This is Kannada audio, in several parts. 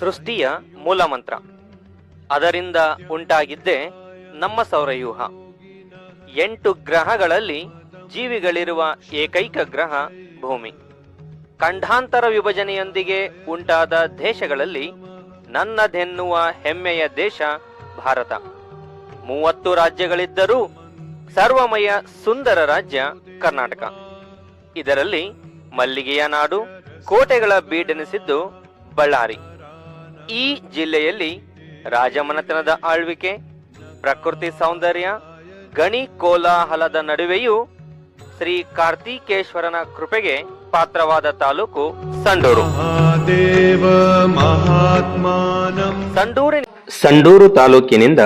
ಸೃಷ್ಟಿಯ ಮೂಲಮಂತ್ರ. ಅದರಿಂದ ಉಂಟಾಗಿದ್ದೇ ನಮ್ಮ ಸೌರವ್ಯೂಹ. ಎಂಟು ಗ್ರಹಗಳಲ್ಲಿ ಜೀವಿಗಳಿರುವ ಏಕೈಕ ಗ್ರಹ ಭೂಮಿ. ಖಂಡಾಂತರ ವಿಭಜನೆಯೊಂದಿಗೆ ಉಂಟಾದ ದೇಶಗಳಲ್ಲಿ ನನ್ನದೆನ್ನುವ ಹೆಮ್ಮೆಯ ದೇಶ ಭಾರತ. ಮೂವತ್ತು ರಾಜ್ಯಗಳಿದ್ದರೂ ಸರ್ವಮಯ ಸುಂದರ ರಾಜ್ಯ ಕರ್ನಾಟಕ. ಇದರಲ್ಲಿ ಮಲ್ಲಿಗೆಯ ನಾಡು, ಕೋಟೆಗಳ ಬೀಡೆನಿಸಿದ್ದು ಬಳ್ಳಾರಿ. ಈ ಜಿಲ್ಲೆಯಲ್ಲಿ ರಾಜಮನೆತನದ ಆಳ್ವಿಕೆ ಪ್ರಕೃತಿ ಸೌಂದರ್ಯ ಗಣಿ ಕೋಲಾಹಲದ ನಡುವೆಯೂ ಶ್ರೀ ಕಾರ್ತಿಕೇಶ್ವರನ ಕೃಪೆಗೆ ಪಾತ್ರವಾದ ತಾಲೂಕು ಸಂಡೂರು. ಸಂಡೂರು ತಾಲೂಕಿನಿಂದ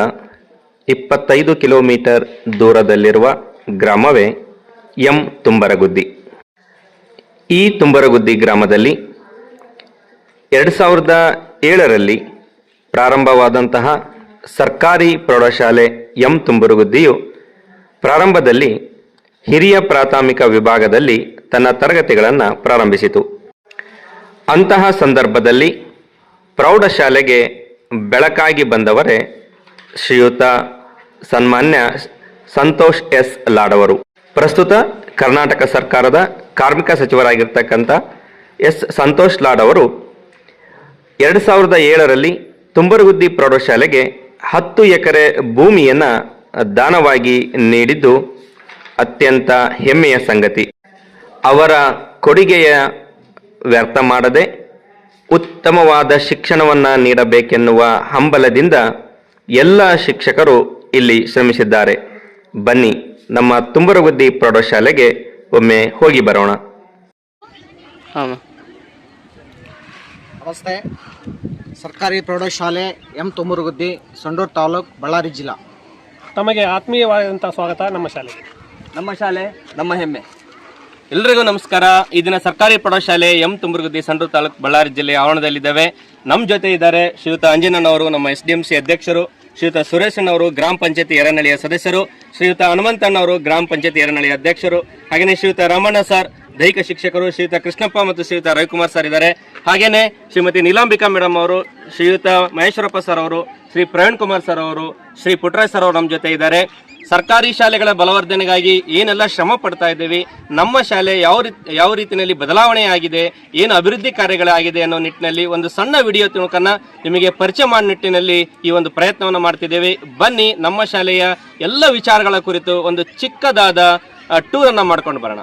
ಇಪ್ಪತ್ತೈದು ಕಿಲೋಮೀಟರ್ ದೂರದಲ್ಲಿರುವ ಗ್ರಾಮವೇ ಎಂ ತುಂಬರಗುದ್ದಿ. ಈ ತುಂಬರಗುದ್ದಿ ಗ್ರಾಮದಲ್ಲಿ ಎರಡು ಸಾವಿರದ ಏಳರಲ್ಲಿ ಪ್ರಾರಂಭವಾದಂತಹ ಸರ್ಕಾರಿ ಪ್ರೌಢಶಾಲೆ ಎಂ ತುಂಬುರುಗುದ್ದಿಯು ಪ್ರಾರಂಭದಲ್ಲಿ ಹಿರಿಯ ಪ್ರಾಥಮಿಕ ವಿಭಾಗದಲ್ಲಿ ತನ್ನ ತರಗತಿಗಳನ್ನು ಪ್ರಾರಂಭಿಸಿತು. ಅಂತಹ ಸಂದರ್ಭದಲ್ಲಿ ಪ್ರೌಢಶಾಲೆಗೆ ಬೆಳಕಾಗಿ ಬಂದವರೇ ಶ್ರೀಯುತ ಸನ್ಮಾನ್ಯ ಸಂತೋಷ್ ಎಸ್ ಲಾಡವರು. ಪ್ರಸ್ತುತ ಕರ್ನಾಟಕ ಸರ್ಕಾರದ ಕಾರ್ಮಿಕ ಸಚಿವರಾಗಿರ್ತಕ್ಕಂಥ ಎಸ್ ಸಂತೋಷ್ ಲಾಡ್ ಅವರು ಎರಡು ಸಾವಿರದ ಏಳರಲ್ಲಿ ತುಂಬರಗುದ್ದಿ ಪ್ರೌಢಶಾಲೆಗೆ ಹತ್ತು ಎಕರೆ ಭೂಮಿಯನ್ನು ದಾನವಾಗಿ ನೀಡಿದ್ದು ಅತ್ಯಂತ ಹೆಮ್ಮೆಯ ಸಂಗತಿ. ಅವರ ಕೊಡುಗೆಯ ವ್ಯರ್ಥ ಮಾಡದೆ ಉತ್ತಮವಾದ ಶಿಕ್ಷಣವನ್ನು ನೀಡಬೇಕೆನ್ನುವ ಹಂಬಲದಿಂದ ಎಲ್ಲ ಶಿಕ್ಷಕರು ಇಲ್ಲಿ ಶ್ರಮಿಸಿದ್ದಾರೆ. ಬನ್ನಿ, ನಮ್ಮ ತುಂಬರಗುದ್ದಿ ಪ್ರೌಢಶಾಲೆಗೆ ಒಮ್ಮೆ ಹೋಗಿ ಬರೋಣ. ನಮಸ್ತೆ. ಸರ್ಕಾರಿ ಪ್ರೌಢಶಾಲೆ ಎಂ ತುಮರುಗುದ್ದಿ ಸಂಡೂರು ತಾಲೂಕು ಬಳ್ಳಾರಿ ಜಿಲ್ಲಾ. ತಮಗೆ ಆತ್ಮೀಯವಾದಂಥ ಸ್ವಾಗತ ನಮ್ಮ ಶಾಲೆಗೆ. ನಮ್ಮ ಶಾಲೆ ನಮ್ಮ ಹೆಮ್ಮೆ. ಎಲ್ರಿಗೂ ನಮಸ್ಕಾರ. ಈ ದಿನ ಸರ್ಕಾರಿ ಪ್ರೌಢಶಾಲೆ ಎಂ ತುಮುರುಗುದ್ದಿ ಸಂಡೂರು ತಾಲೂಕು ಬಳ್ಳಾರಿ ಜಿಲ್ಲೆಯ ಆವರಣದಲ್ಲಿದ್ದಾವೆ. ನಮ್ಮ ಜೊತೆ ಇದ್ದಾರೆ ಶ್ರೀಯುತ ಅಂಜನಣ್ಣವರು ನಮ್ಮ ಎಸ್ ಡಿ ಎಂ ಸಿ ಅಧ್ಯಕ್ಷರು ಶ್ರೀಯುತ ಸುರೇಶಣ್ಣವರು ಗ್ರಾಮ ಪಂಚಾಯತಿ ಎರನಳಿಯ ಸದಸ್ಯರು ಶ್ರೀಯುತ ಹನುಮಂತಣ್ಣವರು ಗ್ರಾಮ ಪಂಚಾಯತಿ ಎರನಳಿಯ ಅಧ್ಯಕ್ಷರು ಹಾಗೆಯೇ ಶ್ರೀಯುತ ರಮಣ ಸರ್ ದೈಹಿಕ ಶಿಕ್ಷಕರು ಶ್ರೀಯುತ ಕೃಷ್ಣಪ್ಪ ಮತ್ತು ಶ್ರೀಯುತ ರವಿಕುಮಾರ್ ಸರ್ ಇದ್ದಾರೆ. ಹಾಗೇನೆ ಶ್ರೀಮತಿ ನೀಲಾಂಬಿಕಾ ಮೇಡಮ್ ಅವರು, ಶ್ರೀಯುತ ಮಹೇಶ್ವರಪ್ಪ ಸರ್ ಅವರು, ಶ್ರೀ ಪ್ರವೀಣ್ ಕುಮಾರ್ ಸರ್ ಅವರು, ಶ್ರೀ ಪುಟ್ರಾಜ್ ಸರ್ ಅವರು ನಮ್ಮ ಜೊತೆ ಇದ್ದಾರೆ. ಸರ್ಕಾರಿ ಶಾಲೆಗಳ ಬಲವರ್ಧನೆಗಾಗಿ ಏನೆಲ್ಲ ಶ್ರಮ ಪಡ್ತಾ ಇದ್ದೀವಿ, ನಮ್ಮ ಶಾಲೆ ಯಾವ ರೀತಿ ಯಾವ ರೀತಿಯಲ್ಲಿ ಬದಲಾವಣೆ ಆಗಿದೆ, ಏನು ಅಭಿವೃದ್ಧಿ ಕಾರ್ಯಗಳಾಗಿದೆ ಅನ್ನೋ ನಿಟ್ಟಿನಲ್ಲಿ ಒಂದು ಸಣ್ಣ ವಿಡಿಯೋ ತುಣುಕನ್ನ ನಿಮಗೆ ಪರಿಚಯ ಮಾಡೋ ನಿಟ್ಟಿನಲ್ಲಿ ಈ ಒಂದು ಪ್ರಯತ್ನವನ್ನು ಮಾಡ್ತಿದ್ದೇವೆ. ಬನ್ನಿ, ನಮ್ಮ ಶಾಲೆಯ ಎಲ್ಲ ವಿಚಾರಗಳ ಕುರಿತು ಒಂದು ಚಿಕ್ಕದಾದ ಟೂರನ್ನು ಮಾಡ್ಕೊಂಡು ಬರೋಣ.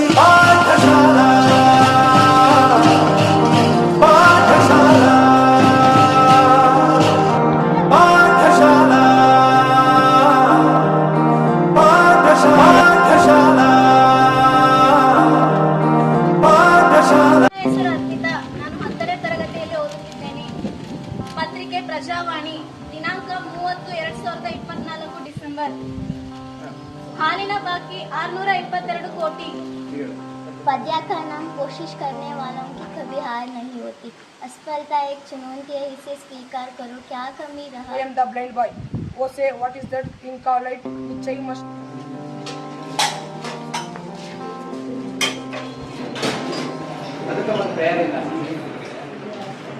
ಇಪ್ಪತ್ನಾಲ್ಕು ಡಿಸೆಂಬರ್ ಹಾಲಿನ ಬಾಕಿ ಆರ್ನೂರ ಇಪ್ಪತ್ತೆರಡು ಕೋಟಿ पद्या का नाम कोशिश करने वालों की कभी हार नहीं होती असफलता एक चुनौती है इसे स्वीकार करो क्या कमी रहा I am the blind boy. Oh, say, what is that thing called light which I must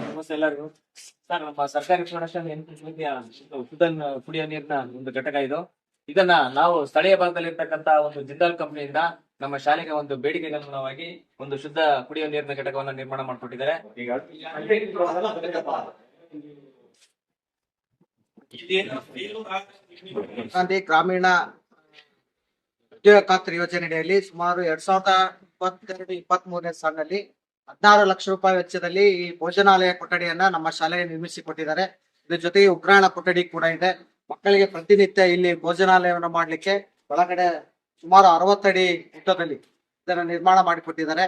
ನಮಸ್ತೆ ಎಲ್ಲರಿಗೂ ಸರ್, ನಮ್ಮ ಸರ್ಕಾರಿ ಕುಡಿಯೋ ನೀರಿನ ಒಂದು ಘಟಕ ಇದು. ಇದನ್ನ ನಾವು ಸ್ಥಳೀಯ ಭಾಗದಲ್ಲಿರ್ತಕ್ಕಂತ ಒಂದು ಜಿಂದಾಲ್ ಕಂಪನಿಯಿಂದ ನಮ್ಮ ಶಾಲೆಗೆ ಒಂದು ಬೇಡಿಕೆಗೆ ಅನುಗುಣವಾಗಿ ಒಂದು ಶುದ್ಧ ಕುಡಿಯುವ ನೀರಿನ ಘಟಕವನ್ನು ನಿರ್ಮಾಣ ಮಾಡಿಕೊಟ್ಟಿದ್ದಾರೆ. ಗಾಂಧಿ ಗ್ರಾಮೀಣ ಉದ್ಯೋಗ ಖಾತ್ರಿ ಯೋಜನೆಯಲ್ಲಿ ಸುಮಾರು ಎರಡ್ ಸಾವಿರದ ಇಪ್ಪತ್ತೆರಡು ಇಪ್ಪತ್ತ್ ಮೂರನೇ ಸಾಲಿನಲ್ಲಿ ಹದಿನಾರು ಲಕ್ಷ ರೂಪಾಯಿ ವೆಚ್ಚದಲ್ಲಿ ಈ ಭೋಜನಾಲಯ ಕೊಠಡಿಯನ್ನ ನಮ್ಮ ಶಾಲೆಗೆ ನಿರ್ಮಿಸಿ ಕೊಟ್ಟಿದ್ದಾರೆ ಇದ್ರ ಜೊತೆಗೆ ಉಗ್ರಾಣ ಕೊಠಡಿ ಕೂಡ ಇದೆ. ಮಕ್ಕಳಿಗೆ ಪ್ರತಿನಿತ್ಯ ಇಲ್ಲಿ ಭೋಜನಾಲಯವನ್ನು ಮಾಡ್ಲಿಕ್ಕೆ ಒಳಗಡೆ ಸುಮಾರು ಅರವತ್ತಡಿ ಉದ್ದದಲ್ಲಿ ಇದನ್ನ ನಿರ್ಮಾಣ ಮಾಡಿಕೊಟ್ಟಿದ್ದಾರೆ.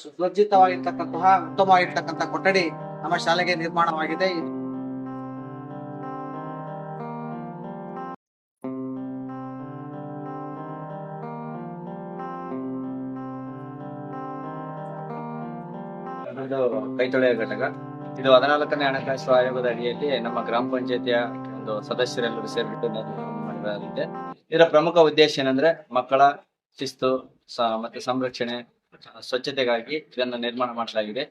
ಸುಸಜ್ಜಿತವಾಗಿರ್ತಕ್ಕಂತಹ ಉತ್ತಮವಾಗಿರ್ತಕ್ಕಂಥ ಕೊಠಡಿ ನಮ್ಮ ಶಾಲೆಗೆ ನಿರ್ಮಾಣವಾಗಿದೆ. ಕೈತೊಳೆಯ ಘಟಕ. ಇದು ಹದಿನಾಲ್ಕನೇ ಹಣಕಾಸು ಆಯೋಗದ ಅಡಿಯಲ್ಲಿ ನಮ್ಮ ಗ್ರಾಮ ಪಂಚಾಯತಿಯ ಒಂದು ಸದಸ್ಯರೆಲ್ಲರೂ ಸೇರ್ಬಿಟ್ಟು ಮಾಡಲಾಗಿದೆ ಇದರ ಪ್ರಮುಖ ಉದ್ದೇಶ ಏನಂದ್ರೆ ಮಕ್ಕಳ ಶಿಸ್ತು ಮತ್ತೆ ಸಂರಕ್ಷಣೆ ಸ್ವಚ್ಛತೆಗಾಗಿ ಇದನ್ನು ನಿರ್ಮಾಣ ಮಾಡಲಾಗಿದೆ.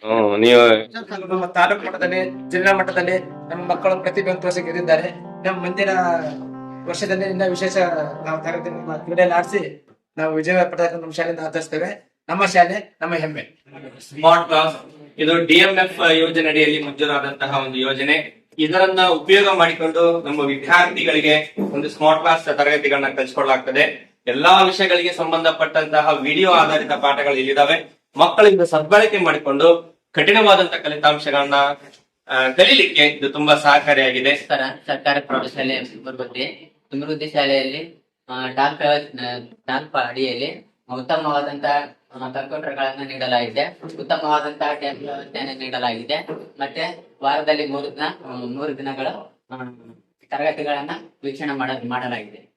ನಮ್ಮ ತಾಲೂಕು ಮಟ್ಟದಲ್ಲಿ ಜಿಲ್ಲಾ ಮಟ್ಟದಲ್ಲಿ ನಮ್ಮ ಮಕ್ಕಳು ಪ್ರತಿಭೆ ತೋರಿಸಿದ್ದಾರೆ ನಮ್ಮ ಮುಂದಿನ ವರ್ಷದಲ್ಲಿ ಇನ್ನ ವಿಶೇಷ ನಾವು ತರಗತಿ ನಮ್ಮ ಕ್ರೀಡೆಯಲ್ಲಿ ಆಡಿಸಿ ನಾವು ವಿಜಯ ಪಡೆದ ನಮ್ಮ ಶಾಲೆಯಿಂದ ಆಚರಿಸ್ತೇವೆ. ನಮ್ಮ ಶಾಲೆ ನಮ್ಮ ಹೆಮ್ಮೆ. ಸ್ಮಾರ್ಟ್ ಕ್ಲಾಸ್ ಇದು ಡಿಎಂಎಫ್ ಯೋಜನೆ ಅಡಿಯಲ್ಲಿ ಮಂಜೂರಾದಂತಹ ಒಂದು ಯೋಜನೆ. ಇದರನ್ನ ಉಪಯೋಗ ಮಾಡಿಕೊಂಡು ನಮ್ಮ ವಿದ್ಯಾರ್ಥಿಗಳಿಗೆ ಒಂದು ಸ್ಮಾರ್ಟ್ ಕ್ಲಾಸ್ ತರಗತಿಗಳನ್ನ ಕಲಿಸಿಕೊಳ್ಳಲಾಗ್ತದೆ. ಎಲ್ಲಾ ವಿಷಯಗಳಿಗೆ ಸಂಬಂಧಪಟ್ಟಂತಹ ವಿಡಿಯೋ ಆಧಾರಿತ ಪಾಠಗಳು ಇಲ್ಲಿದ್ದಾವೆ ಮಕ್ಕಳಿಂದ ಸದ್ಬಳಕೆ ಮಾಡಿಕೊಂಡು ಕಠಿಣವಾದಂತಹ ಫಲಿತಾಂಶಗಳನ್ನ ಕಲೀಲಿಕ್ಕೆ ಇದು ತುಂಬಾ ಸಹಕಾರಿಯಾಗಿದೆ. ಸರ್ಕಾರ ಪ್ರೌಢಶಾಲೆ ತುಮರುಗುದ್ದಿ ಸಮೃದ್ಧಿ ಶಾಲೆಯಲ್ಲಿ ಆ, ಟಾಲ್ಕ್ ಅಡಿಯಲ್ಲಿ ಉತ್ತಮವಾದಂತಹ ಕಂಪ್ಯೂಟರ್ಗಳನ್ನು ನೀಡಲಾಗಿದೆ. ಉತ್ತಮವಾದಂತಹ ವ್ಯವಸ್ಥೆಯನ್ನು ನೀಡಲಾಗಿದೆ. ಮತ್ತೆ ವಾರದಲ್ಲಿ ಮೂರು ದಿನ ಮೂರು ದಿನಗಳ ತರಗತಿಗಳನ್ನ ವೀಕ್ಷಣೆ ಮಾಡ, ಮಾಡಲಾಗಿದೆ.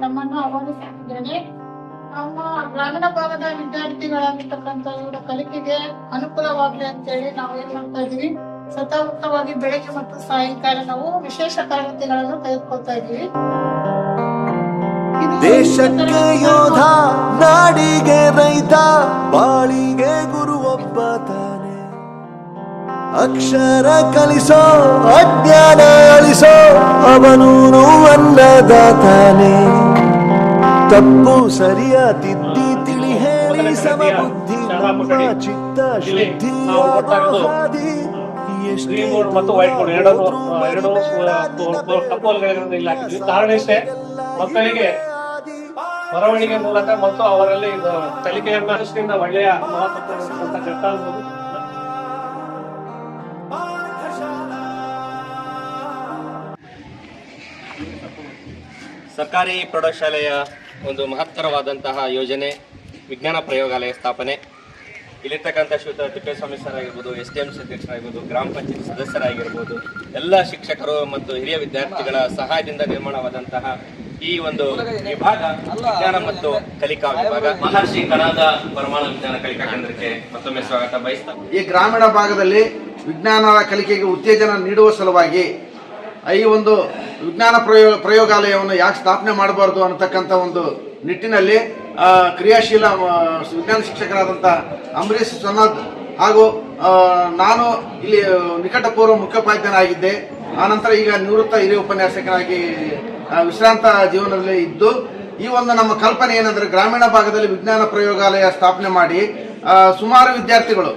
ತಮ್ಮನ್ನು ಆಹ್ವಾನಿಸುತ್ತಿದ್ದೇನೆ ನಮ್ಮ ಗ್ರಾಮೀಣ ಭಾಗದ ವಿದ್ಯಾರ್ಥಿಗಳಾಗಿರ್ತಕ್ಕಂಥ ಇವರ ಕಲಿಕೆಗೆ ಅನುಕೂಲವಾಗಲಿ ಅಂತೇಳಿ ನಾವು ಏನ್ ಮಾಡ್ತಾ ಇದೀವಿ ಸತತವಾಗಿ ಬೆಳಗ್ಗೆ ಮತ್ತು ಸಾಯಂಕಾಲ ನಾವು ವಿಶೇಷ ತರಗತಿಗಳನ್ನು ತೆಗೆದುಕೊಳ್ತಾ ಇದೀವಿ ಇದು ದೇಶಕ್ಕೆ ಯೋಧ ನಾಡಿಗೆ ರೈತ ಬಾಳಿಗೆ ಗುರು ಒಬ್ಬ ತಾನೆ. ಅಕ್ಷರ ಕಲಿಸೋ ಅಜ್ಞಾನ ಅಳಿಸೋ ಅವನೂನು ಅನ್ನದಾತಾನೆ ತಪ್ಪು ಸರಿಯ ತಿದ್ದಿ ತಿಳಿ ಹೇಳಿ ಸಮಬುದ್ಧಿ ನಮ್ಮ ಚಿತ್ತ ಶುದ್ಧಿ ಹಾದಿ ಎಷ್ಟೇ ಮತ್ತು ವೈಟ್ ಎರಡು ಕಪ್ಪಲ್ಗಳನ್ನು ಇಲ್ಲಿ ಹಾಕಿದ್ವಿ ಕಾರಣ ಇಷ್ಟೇ ಮಕ್ಕಳಿಗೆ ಬರವಣಿಗೆ ಮೂಲಕ ಮತ್ತು ಅವರಲ್ಲಿ ಕಲಿಕೆಯ ದೃಷ್ಟಿಯಿಂದ ಒಳ್ಳೆಯ ಮಹತ್ವ ಸರ್ಕಾರಿ ಪ್ರೌಢಶಾಲೆಯ ಒಂದು ಮಹತ್ತರವಾದಂತಹ ಯೋಜನೆ ವಿಜ್ಞಾನ ಪ್ರಯೋಗಾಲಯ ಸ್ಥಾಪನೆ. ಇಲ್ಲಿರ್ತಕ್ಕಂಥ ಶ್ರೀಯುತ ತಿಪ್ಪೇಸ್ವಾಮಿ ಸರ್ ಆಗಿರ್ಬೋದು ಎಸ್ ಡಿ ಎಂ ಸಿ ಅಧ್ಯಕ್ಷರಾಗಿರ್ಬೋದು ಗ್ರಾಮ ಪಂಚಾಯತ್ ಸದಸ್ಯರಾಗಿರ್ಬೋದು ಎಲ್ಲ ಶಿಕ್ಷಕರು ಮತ್ತು ಹಿರಿಯ ವಿದ್ಯಾರ್ಥಿಗಳ ಸಹಾಯದಿಂದ ನಿರ್ಮಾಣವಾದಂತಹ ಈ ಒಂದು ವಿಭಾಗ ವಿಜ್ಞಾನ ಮತ್ತು ಕಲಿಕಾ ವಿಭಾಗ. ಮಹರ್ಷಿ ಕಣಾದ ಪರಮಾಣು ವಿಜ್ಞಾನ ಕಲಿಕಾ ಕೇಂದ್ರಕ್ಕೆ ಮತ್ತೊಮ್ಮೆ ಸ್ವಾಗತ. ಬಯಸ್ತಾ ಈ ಗ್ರಾಮೀಣ ಭಾಗದಲ್ಲಿ ವಿಜ್ಞಾನ ಕಲಿಕೆಗೆ ಉತ್ತೇಜನ ನೀಡುವ ಸಲುವಾಗಿ ಈ ಒಂದು ವಿಜ್ಞಾನ ಪ್ರಯೋಗ ಪ್ರಯೋಗಾಲಯವನ್ನು ಯಾಕೆ ಸ್ಥಾಪನೆ ಮಾಡಬಾರ್ದು ಅನ್ನತಕ್ಕಂಥ ಒಂದು ನಿಟ್ಟಿನಲ್ಲಿ ಕ್ರಿಯಾಶೀಲ ವಿಜ್ಞಾನ ಶಿಕ್ಷಕರಾದಂಥ ಅಂಬರೀಶ್ ಸನ್ನದ್ ಹಾಗೂ ನಾನು ಇಲ್ಲಿ ನಿಕಟಪೂರ್ವ ಮುಖ್ಯೋಪಾಧ್ಯಾಯನಾಗಿದ್ದೆ. ಆನಂತರ ಈಗ ನಿವೃತ್ತ ಹಿರಿಯ ಉಪನ್ಯಾಸಕರಾಗಿ ವಿಶ್ರಾಂತ ಜೀವನದಲ್ಲಿ ಇದ್ದು, ಈ ಒಂದು ನಮ್ಮ ಕಲ್ಪನೆ ಏನಂದ್ರೆ ಗ್ರಾಮೀಣ ಭಾಗದಲ್ಲಿ ವಿಜ್ಞಾನ ಪ್ರಯೋಗಾಲಯ ಸ್ಥಾಪನೆ ಮಾಡಿ ಸುಮಾರು ವಿದ್ಯಾರ್ಥಿಗಳು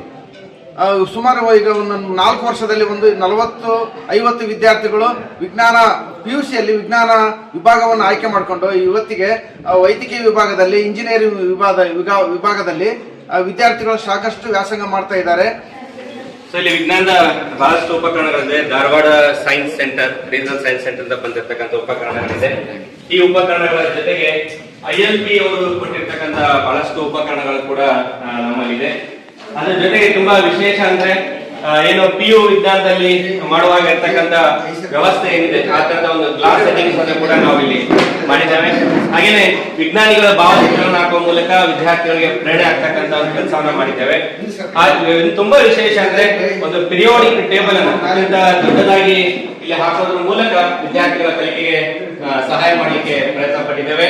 ಸುಮಾರು ಈಗ ಒಂದು ನಾಲ್ಕು ವರ್ಷದಲ್ಲಿ ಒಂದು ನಲವತ್ತು, ಐವತ್ತು ವಿದ್ಯಾರ್ಥಿಗಳು ವಿಜ್ಞಾನ ಪಿ ಯು ಸಿಯಲ್ಲಿ ವಿಜ್ಞಾನ ವಿಭಾಗವನ್ನು ಆಯ್ಕೆ ಮಾಡಿಕೊಂಡು ಇವತ್ತಿಗೆ ವೈದ್ಯಕೀಯ ವಿಭಾಗದಲ್ಲಿ, ಇಂಜಿನಿಯರಿಂಗ್ ವಿಭಾಗ, ವಿಭಾ- ವಿಭಾಗದಲ್ಲಿ ವಿದ್ಯಾರ್ಥಿಗಳು ಸಾಕಷ್ಟು ವ್ಯಾಸಂಗ ಮಾಡ್ತಾ ಇದ್ದಾರೆ. ಸೊ ಇಲ್ಲಿ ವಿಜ್ಞಾನದ ಬಹಳಷ್ಟು ಉಪಕರಣಗಳಿದೆ. Dharwad science centre, regional science centre ಇಂದ ಬಂದಿರತಕ್ಕಂಥ ಉಪಕರಣಗಳಿದೆ. ಈ ಉಪಕರಣಗಳ ಜೊತೆಗೆ ಐ ಎಲ್ ಪಿ ಅವರು ಕೊಟ್ಟಿರ್ತಕ್ಕಂಥ ಬಹಳಷ್ಟು ಉಪಕರಣಗಳು ಕೂಡ ನಮ್ಮಲ್ಲಿದೆ. ಅದ್ರ ಜೊತೆಗೆ ತುಂಬಾ ವಿಶೇಷ ಅಂದ್ರೆ ಏನು ಪಿ ಯು ವಿಜ್ಞಾನದಲ್ಲಿ ಮಾಡುವಾಗ ಇರ್ತಕ್ಕಂತ ವ್ಯವಸ್ಥೆ ಏನಿದೆ, ಆ ತರದ ಒಂದು ಗ್ಲಾಸ್ ಸೆಟ್ಟಿಂಗ್ಸ್ ಅನ್ನು ಕೂಡ ನಾವು ಇಲ್ಲಿ ಮಾಡಿದ್ದೇವೆ. ಹಾಗೇನೆ ವಿಜ್ಞಾನಿಗಳ ಭಾವಚಿತ್ರವನ್ನು ಹಾಕುವ ಮೂಲಕ ವಿದ್ಯಾರ್ಥಿಗಳಿಗೆ ಪ್ರೇರಣೆ ಆಗ್ತಕ್ಕಂತ ಒಂದು ಕೆಲಸವನ್ನ ಮಾಡಿದ್ದೇವೆ. ತುಂಬಾ ವಿಶೇಷ ಅಂದ್ರೆ ಒಂದು ಪಿರಿಯೋಡಿಕ್ ಟೇಬಲ್ ಅನ್ನು ಅತ್ಯಂತ ದೊಡ್ಡದಾಗಿ ಇಲ್ಲಿ ಹಾಕೋದ್ರ ಮೂಲಕ ವಿದ್ಯಾರ್ಥಿಗಳ ಕಲಿಕೆಗೆ ಸಹಾಯ ಮಾಡಲಿಕ್ಕೆ ಪ್ರಯತ್ನ ಪಟ್ಟಿದ್ದೇವೆ.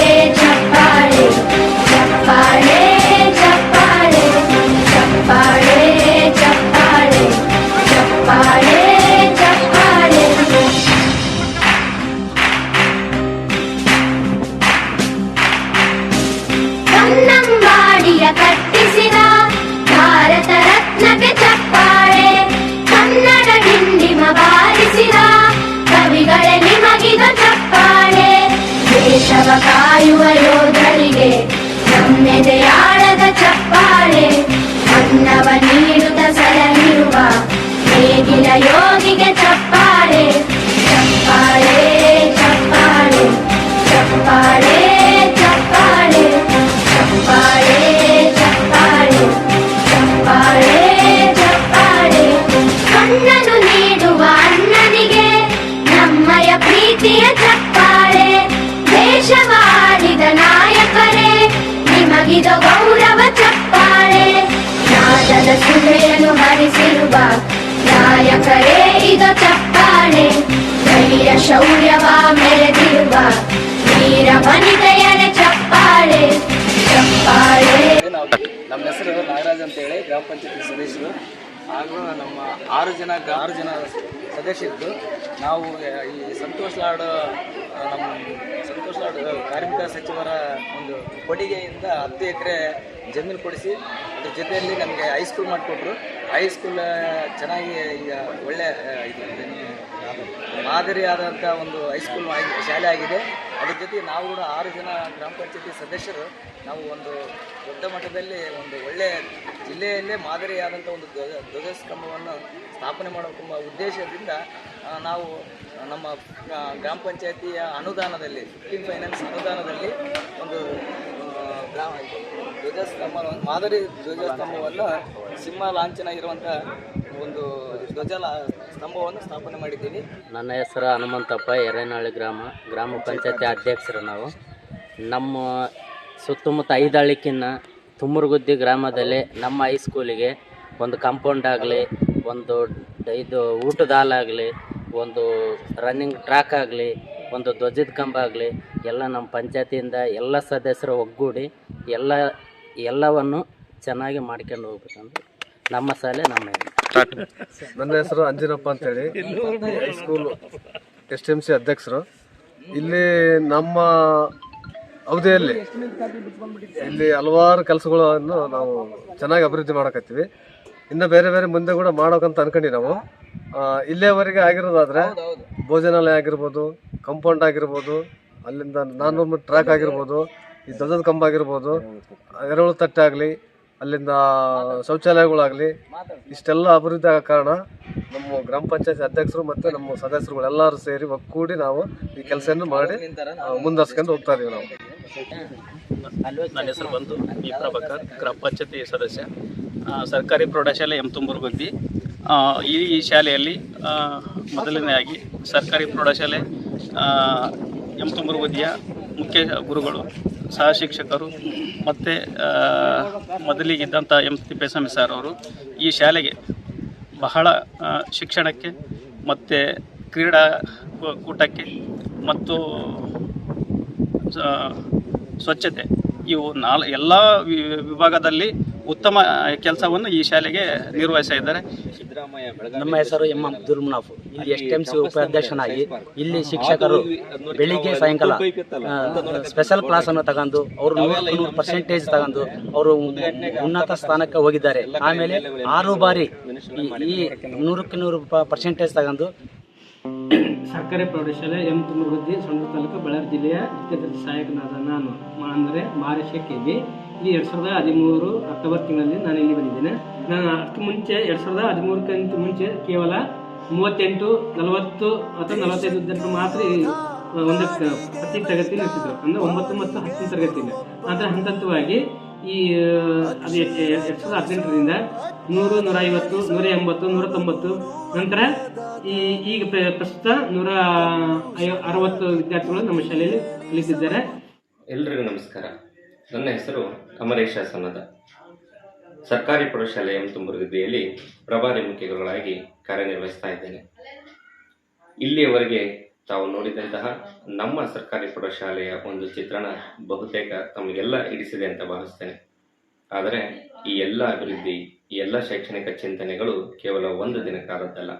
you, I know ಶೌರ್ಯವ ಮೆರೆದಿರುವ ವೀರ ವನಿತೆಯರ ಚಪ್ಪಾಳೆ ಚಪ್ಪಾಳೆ. ನಮ್ಮ ಹೆಸರು ನಾಗರಾಜ್ ಅಂತೇಳಿ ಗ್ರಾಮ ಪಂಚಾಯತಿ ಸದಸ್ಯರು. ಹಾಗೂ ನಮ್ಮ ಆರು ಜನ ಆರು ಜನ ಸದಸ್ಯರಿದ್ದು. ನಾವು ಈ ಸಂತೋಷ್ ಲಾಡ್ ನಮ್ಮ ಸಂತೋಷ್ ಲಾಡ್ ಕಾರ್ಮಿಕ ಸಚಿವರ ಒಂದು ಕೊಡುಗೆಯಿಂದ ಹತ್ತು ಎಕರೆ ಜಮೀನು ಕೊಡಿಸಿ, ಅದ್ರ ಜೊತೆಯಲ್ಲಿ ನಮಗೆ ಹೈಸ್ಕೂಲ್ ಮಾಡಿಕೊಟ್ರು. ಹೈಸ್ಕೂಲ್ ಚೆನ್ನಾಗಿ ಈಗ ಒಳ್ಳೆ ಮಾದರಿಯಾದಂಥ ಒಂದು ಹೈಸ್ಕೂಲ್ ಆಗಿ ಶಾಲೆ ಆಗಿದೆ. ಅದ್ರ ಜೊತೆ ನಾವು ಕೂಡ ಆರು ಜನ ಗ್ರಾಮ ಪಂಚಾಯತಿ ಸದಸ್ಯರು, ನಾವು ಒಂದು ದೊಡ್ಡ ಮಟ್ಟದಲ್ಲಿ ಒಂದು ಒಳ್ಳೆ ಜಿಲ್ಲೆಯಲ್ಲೇ ಮಾದರಿಯಾದಂಥ ಒಂದು ಧ್ವಜ, ಧ್ವಜಸ್ತಂಭವನ್ನು ಸ್ಥಾಪನೆ ಮಾಡುವ ಉದ್ದೇಶದಿಂದ ನಾವು ನಮ್ಮ ಗ್ರಾಮ ಪಂಚಾಯತಿಯ ಅನುದಾನದಲ್ಲಿ, ಫಿಫ್ಟೀನ್ ಫೈನಾನ್ಸ್ ಅನುದಾನದಲ್ಲಿ ಒಂದು ಗ್ರಾಮ ಧ್ವಜಸ್ತಂಭ, ಮಾದರಿ ಧ್ವಜಸ್ತಂಭವನ್ನು ಸಿಂಹ ಲಾಂಛನ ಇರುವಂಥ ಒಂದು ಧ್ವಜ ಸ್ತಂಭವನ್ನು ಸ್ಥಾಪನೆ ಮಾಡಿದ್ದೀವಿ ನನ್ನ ಹೆಸರು ಹನುಮಂತಪ್ಪ ಎರೇನಹಳ್ಳಿ ಗ್ರಾಮ ಗ್ರಾಮ ಪಂಚಾಯತಿ ಅಧ್ಯಕ್ಷರು ನಾವು ನಮ್ಮ ಸುತ್ತಮುತ್ತ ಐದಳಿಕಿನ ತುಮರುಗುದ್ದಿ ಗ್ರಾಮದಲ್ಲಿ ನಮ್ಮ ಹೈಸ್ಕೂಲಿಗೆ ಒಂದು ಕಾಂಪೌಂಡ್ ಆಗಲಿ, ಒಂದು ಇದು ಊಟದ ಹಾಲಾಗಲಿ ಒಂದು ರನ್ನಿಂಗ್ ಟ್ರ್ಯಾಕ್ ಆಗಲಿ, ಒಂದು ಧ್ವಜದ ಕಂಬ ಆಗಲಿ, ಎಲ್ಲ ನಮ್ಮ ಪಂಚಾಯತಿಯಿಂದ ಎಲ್ಲ ಸದಸ್ಯರು ಒಗ್ಗೂಡಿ ಎಲ್ಲ ಎಲ್ಲವನ್ನು ಚೆನ್ನಾಗಿ ಮಾಡ್ಕೊಂಡು ಹೋಗ್ಬೇಕಂದ್ರೆ ನಮ್ಮ ಶಾಲೆ ನಮ್ಮ. ನನ್ನ ಹೆಸರು ಅಂಜಿನಪ್ಪ ಅಂತೇಳಿ. High school S T M C ಅಧ್ಯಕ್ಷರು. ಇಲ್ಲಿ ನಮ್ಮ ಅವಧಿಯಲ್ಲಿ ಇಲ್ಲಿ ಹಲವಾರು ಕೆಲಸಗಳನ್ನು ನಾವು ಚೆನ್ನಾಗಿ ಅಭಿವೃದ್ಧಿ ಮಾಡಕತ್ತೀವಿ. ಇನ್ನು ಬೇರೆ ಬೇರೆ ಮುಂದೆ ಕೂಡ ಮಾಡೋಕಂತ ಅನ್ಕೊಂಡಿ ನಾವು. ಇಲ್ಲಿಯವರೆಗೆ ಆಗಿರೋದಾದ್ರೆ ಭೋಜನಾಲಯ ಆಗಿರ್ಬೋದು ಕಂಪೌಂಡ್ ಆಗಿರ್ಬೋದು, ಅಲ್ಲಿಂದ ನಾನ್ನೂರು ಟ್ರ್ಯಾಕ್ ಆಗಿರ್ಬೋದು, ಈ ಧ್ವಜದ ಕಂಬ ಆಗಿರ್ಬೋದು, ಎರೆಹುಳು ತಟ್ಟೆ ಆಗಲಿ ಅಲ್ಲಿಂದ ಶೌಚಾಲಯಗಳಾಗಲಿ ಇಷ್ಟೆಲ್ಲ ಅಭಿವೃದ್ಧಿ ಆಗೋ ಕಾರಣ ನಮ್ಮ ಗ್ರಾಮ ಪಂಚಾಯತ್ ಅಧ್ಯಕ್ಷರು ಮತ್ತು ನಮ್ಮ ಸದಸ್ಯರುಗಳೆಲ್ಲರೂ ಸೇರಿ ಒಕ್ಕೂಡಿ ನಾವು ಈ ಕೆಲಸವನ್ನು ಮಾಡಿ ಮುಂದುವರ್ಸ್ಕೊಂಡು ಹೋಗ್ತಾ ಇದೀವಿ ನಾವು. ನನ್ನ ಹೆಸರು ಬಂದು ಈ ಪ್ರಭಾಕರ್ ಗ್ರಾಮ ಪಂಚಾಯತಿ ಸದಸ್ಯ. ಸರ್ಕಾರಿ ಪ್ರೌಢಶಾಲೆ ಎಂ ತುಂಬುರ್ಗುದ್ದಿ ಆ, ಈ ಈ ಶಾಲೆಯಲ್ಲಿ ಮೊದಲನೆಯಾಗಿ ಸರ್ಕಾರಿ ಪ್ರೌಢಶಾಲೆ ಎಂ ಬದಿಯ ಮುಖ್ಯ ಗುರುಗಳು ಸಹ ಶಿಕ್ಷಕರು ಮತ್ತು ಮೊದಲಿಗಿದ್ದಂಥ ಎಂ. ತಿಪ್ಪೇಸ್ವಾಮಿ ಸರ್ ಅವರು ಈ ಶಾಲೆಗೆ ಬಹಳ ಶಿಕ್ಷಣಕ್ಕೆ ಮತ್ತು ಕ್ರೀಡಾ ಕೂಟಕ್ಕೆ ಮತ್ತು ಸ್ವಚ್ಛತೆ ಇವು ನಾಲ್, ಎಲ್ಲ ವಿಭಾಗದಲ್ಲಿ ಉತ್ತಮ ಕೆಲಸವನ್ನು ಈ ಶಾಲೆಗೆ ನಿರ್ವಹಿಸ್ತಾ ಇದ್ದಾರೆ. ನಮ್ಮ ಹೆಸರು ಎಂ ಅಬ್ದುಲ್ ಮುನಾಫ್. ಇಲ್ಲಿ ಎಸ್ ಟಿ ಎಂ ಸಿ ಉಪಾಧ್ಯಕ್ಷನಾಗಿ ಇಲ್ಲಿ ಶಿಕ್ಷಕರು ಬೆಳಿಗ್ಗೆ ಸಾಯಂಕಾಲ ಸ್ಪೆಷಲ್ ಕ್ಲಾಸ್ ಅನ್ನು ತಗೊಂಡು ಅವರು ನೂರಕ್ಕೆ ನೂರು ಪರ್ಸೆಂಟೇಜ್ ತಗೊಂಡು ಅವರು ಉನ್ನತ ಸ್ಥಾನಕ್ಕೆ ಹೋಗಿದ್ದಾರೆ. ಆಮೇಲೆ ಆರು ಬಾರಿ ಈ- ನೂರಕ್ಕೆ ನೂರು. ಪರ್ಸೆಂಟೇಜ್ ತಗೊಂಡು ಸರ್ಕಾರಿ ಪ್ರೌಢಶಾಲೆ ಎಂ ತುಮರಗುದ್ದಿ ಸೊಂಡ ತಾಲೂಕು ಬಳ್ಳಾರಿ ಜಿಲ್ಲೆಯ ವಿದ್ಯಾರ್ಥಿ ಸಹಾಯಕನಾದ ನಾನು. ಮ- ಅಂದರೆ ಮಾರೇಶ ಕೆ ಬಿ ಇಲ್ಲಿ ಎರಡು ಸಾವಿರದ ಹದಿಮೂರು ಅಕ್ಟೋಬರ್ ತಿಂಗಳಲ್ಲಿ ನಾನು ಇಲ್ಲಿ ಬಂದಿದ್ದೇನೆ. ನಾನು ಅದಕ್ಕೆ ಮುಂಚೆ, ಎರಡು ಸಾವಿರದ ಹದಿಮೂರಕ್ಕಿಂತ ಮುಂಚೆ ಕೇವಲ ಮೂವತ್ತೆಂಟು, ನಲವತ್ತು ಅಥವಾ ನಲವತ್ತೈದು ವಿದ್ಯಾರ್ಥಿ ಮಾತ್ರ ಒಂದು ಪ್ರತಿ ತರಗತಿಯಲ್ಲಿ ಇರ್ತಿದ್ರು ಅಂದರೆ ಒಂಬತ್ತು ಮತ್ತು ಹತ್ತನೇ ತರಗತಿಯಲ್ಲಿ. ಆದರೆ ಹಂತ ಹಂತವಾಗಿ ಈ ಅದು ಎರಡು ಸಾವಿರದ ಹದಿನೆಂಟರಿಂದ ನೂರು ನೂರ ಐವತ್ತು ನೂರ ಎಂಬತ್ತು ನೂರ ತೊಂಬತ್ತು ನಂತರ ಈ, ಈಗ ಪ್ರ- ಪ್ರಸ್ತುತ ನೂರ ಐ, ಅರವತ್ತು ವಿದ್ಯಾರ್ಥಿಗಳು ನಮ್ಮ ಶಾಲೆಯಲ್ಲಿ ಕಲಿಸಿದ್ದಾರೆ ಎಲ್ರಿಗೂ ನಮಸ್ಕಾರ. ನನ್ನ ಹೆಸರು ಅಮರೇಶ ಸನ್ನದ ಸರ್ಕಾರಿ ಪ್ರೌಢಶಾಲೆ ಎಂ ತುಂಬುರ್ಗದ್ದಿಯಲ್ಲಿ ಪ್ರಭಾರಿ ಮುಖ್ಯ ಗುರುಗಳಾಗಿ ಕಾರ್ಯನಿರ್ವಹಿಸ್ತಾ ಇದ್ದೇನೆ. ಇಲ್ಲಿಯವರೆಗೆ ತಾವು ನೋಡಿದಂತಹ ನಮ್ಮ ಸರ್ಕಾರಿ ಪ್ರೌಢಶಾಲೆಯ ಒಂದು ಚಿತ್ರಣ ಬಹುತೇಕ ತಮಗೆಲ್ಲ ಇಡಿಸಿದೆ ಅಂತ ಭಾವಿಸ್ತೇನೆ. ಆದರೆ ಈ ಎಲ್ಲ ಅಭಿವೃದ್ಧಿ, ಈ ಎಲ್ಲ ಶೈಕ್ಷಣಿಕ ಚಿಂತನೆಗಳು ಕೇವಲ ಒಂದು ದಿನಕ್ಕಾದದ್ದಲ್ಲ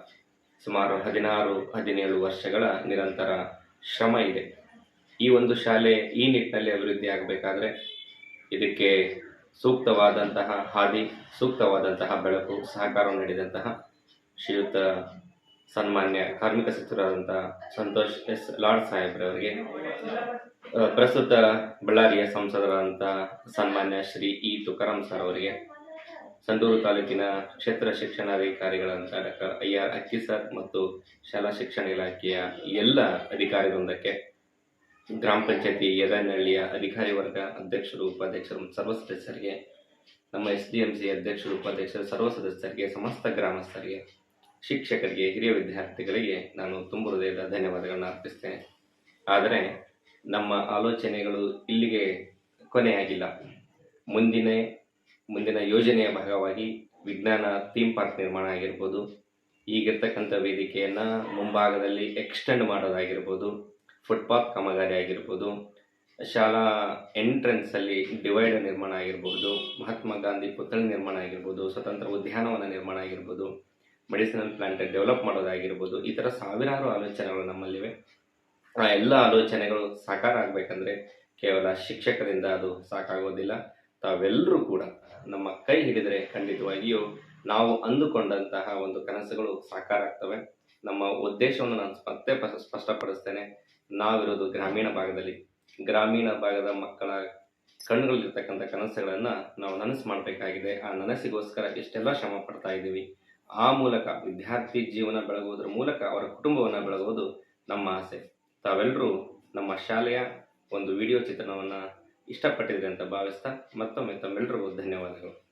ಸುಮಾರು ಹದಿನಾರು, ಹದಿನೇಳು ವರ್ಷಗಳ ನಿರಂತರ ಶ್ರಮ ಇದೆ. ಈ ಒಂದು ಶಾಲೆ ಈ ನಿಟ್ಟಿನಲ್ಲಿ ಅಭಿವೃದ್ಧಿ ಆಗಬೇಕಾದ್ರೆ ಇದಕ್ಕೆ ಸೂಕ್ತವಾದಂತಹ ಹಾದಿ, ಸೂಕ್ತವಾದಂತಹ ಬೆಳಕು, ಸಹಕಾರ ನೀಡಿದಂತಹ ಶ್ರೀಯುತ ಸನ್ಮಾನ್ಯ ಕಾರ್ಮಿಕ ಸಚಿವರಾದಂತಹ ಸಂತೋಷ್ ಎಸ್ ಲಾಡ್ ಸಾಹೇಬ್ರವರಿಗೆ ಪ್ರಸ್ತುತ ಬಳ್ಳಾರಿಯ ಸಂಸದರಾದಂತಹ ಸನ್ಮಾನ್ಯ ಶ್ರೀ ಇ ತುಕಾರಾಮ್ ಸರ್ ಅವರಿಗೆ, ಸಂಡೂರು ತಾಲೂಕಿನ ಕ್ಷೇತ್ರ ಶಿಕ್ಷಣಾಧಿಕಾರಿಗಳಂತ doctor I R Akki sir ಮತ್ತು ಶಾಲಾ ಶಿಕ್ಷಣ ಇಲಾಖೆಯ ಎಲ್ಲ ಅಧಿಕಾರಿ ವೃಂದಕ್ಕೆ ಗ್ರಾಮ ಪಂಚಾಯತಿ ಯದನಹಳ್ಳಿಯ ಅಧಿಕಾರಿ ವರ್ಗ ಅಧ್ಯಕ್ಷರು, ಉಪಾಧ್ಯಕ್ಷರು ಸರ್ವ ಸದಸ್ಯರಿಗೆ, ನಮ್ಮ ಎಸ್ ಡಿ ಎಂ ಸಿ ಅಧ್ಯಕ್ಷರು, ಉಪಾಧ್ಯಕ್ಷರು, ಸರ್ವ ಸದಸ್ಯರಿಗೆ, ಸಮಸ್ತ ಗ್ರಾಮಸ್ಥರಿಗೆ, ಶಿಕ್ಷಕರಿಗೆ, ಹಿರಿಯ ವಿದ್ಯಾರ್ಥಿಗಳಿಗೆ ನಾನು ತುಂಬ ಹೃದಯದ ಧನ್ಯವಾದಗಳನ್ನು ಅರ್ಪಿಸ್ತೇನೆ. ಆದರೆ ನಮ್ಮ ಆಲೋಚನೆಗಳು ಇಲ್ಲಿಗೆ ಕೊನೆಯಾಗಿಲ್ಲ ಮುಂದಿನ ಮುಂದಿನ ಯೋಜನೆಯ ಭಾಗವಾಗಿ ವಿಜ್ಞಾನ ಥೀಮ್ ಪಾರ್ಕ್ ನಿರ್ಮಾಣ ಆಗಿರ್ಬೋದು, ಈಗಿರ್ತಕ್ಕಂಥ ವೇದಿಕೆಯನ್ನು ಮುಂಭಾಗದಲ್ಲಿ ಎಕ್ಸ್ಟೆಂಡ್ ಮಾಡೋದಾಗಿರ್ಬೋದು ಫುಟ್ಪಾತ್ ಕಾಮಗಾರಿ ಆಗಿರ್ಬೋದು, ಶಾಲಾ ಎಂಟ್ರೆನ್ಸಲ್ಲಿ ಡಿವೈಡರ್ ನಿರ್ಮಾಣ ಆಗಿರ್ಬೋದು, ಮಹಾತ್ಮ ಗಾಂಧಿ ಪುತ್ಥಳಿ ನಿರ್ಮಾಣ ಆಗಿರ್ಬೋದು, ಸ್ವತಂತ್ರ ಉದ್ಯಾನವನ ನಿರ್ಮಾಣ ಆಗಿರ್ಬೋದು ಮೆಡಿಸಿನಲ್ ಪ್ಲಾಂಟ್ ಡೆವಲಪ್ ಮಾಡೋದಾಗಿರ್ಬೋದು, ಈ ಥರ ಸಾವಿರಾರು ಆಲೋಚನೆಗಳು ನಮ್ಮಲ್ಲಿವೆ. ಆ ಎಲ್ಲ ಆಲೋಚನೆಗಳು ಸಾಕಾರ ಆಗಬೇಕಂದ್ರೆ ಕೇವಲ ಶಿಕ್ಷಕರಿಂದ ಅದು ಸಾಕಾಗೋದಿಲ್ಲ. ತಾವೆಲ್ಲರೂ ಕೂಡ ನಮ್ಮ ಕೈ ಹಿಡಿದರೆ ಖಂಡಿತವಾಗಿಯೂ ನಾವು ಅಂದುಕೊಂಡಂತಹ ಒಂದು ಕನಸುಗಳು ಸಾಕಾರ ಆಗ್ತವೆ ನಮ್ಮ ಉದ್ದೇಶವನ್ನು ನಾನು ಮತ್ತೆ ಸ್ಪಷ್ಟಪಡಿಸ್ತೇನೆ. ನಾವಿರೋದು ಗ್ರಾಮೀಣ ಭಾಗದಲ್ಲಿ. ಗ್ರಾಮೀಣ ಭಾಗದ ಮಕ್ಕಳ ಕಣ್ಣುಗಳಲ್ಲಿರ್ತಕ್ಕಂಥ ಕನಸುಗಳನ್ನು ನಾವು ನನಸು ಮಾಡಬೇಕಾಗಿದೆ. ಆ ನನಸಿಗೋಸ್ಕರ ಎಷ್ಟೆಲ್ಲ ಶ್ರಮ ಪಡ್ತಾ ಇದ್ದೀವಿ. ಆ ಮೂಲಕ ವಿದ್ಯಾರ್ಥಿ ಜೀವನ ಬೆಳಗುವುದರ ಮೂಲಕ ಅವರ ಕುಟುಂಬವನ್ನು ಬೆಳಗುವುದು ನಮ್ಮ ಆಸೆ. ತಾವೆಲ್ಲರೂ ನಮ್ಮ ಶಾಲೆಯ ಒಂದು ವಿಡಿಯೋ ಚಿತ್ರಣವನ್ನು ಇಷ್ಟಪಟ್ಟಿದೆ ಅಂತ ಭಾವಿಸ್ತಾ ಮತ್ತೊಮ್ಮೆ ತಮ್ಮೆಲ್ಲರಿಗೂ ಧನ್ಯವಾದಗಳು.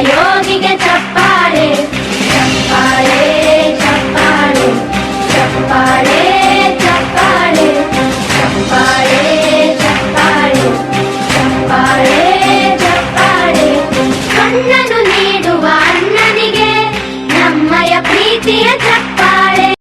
ように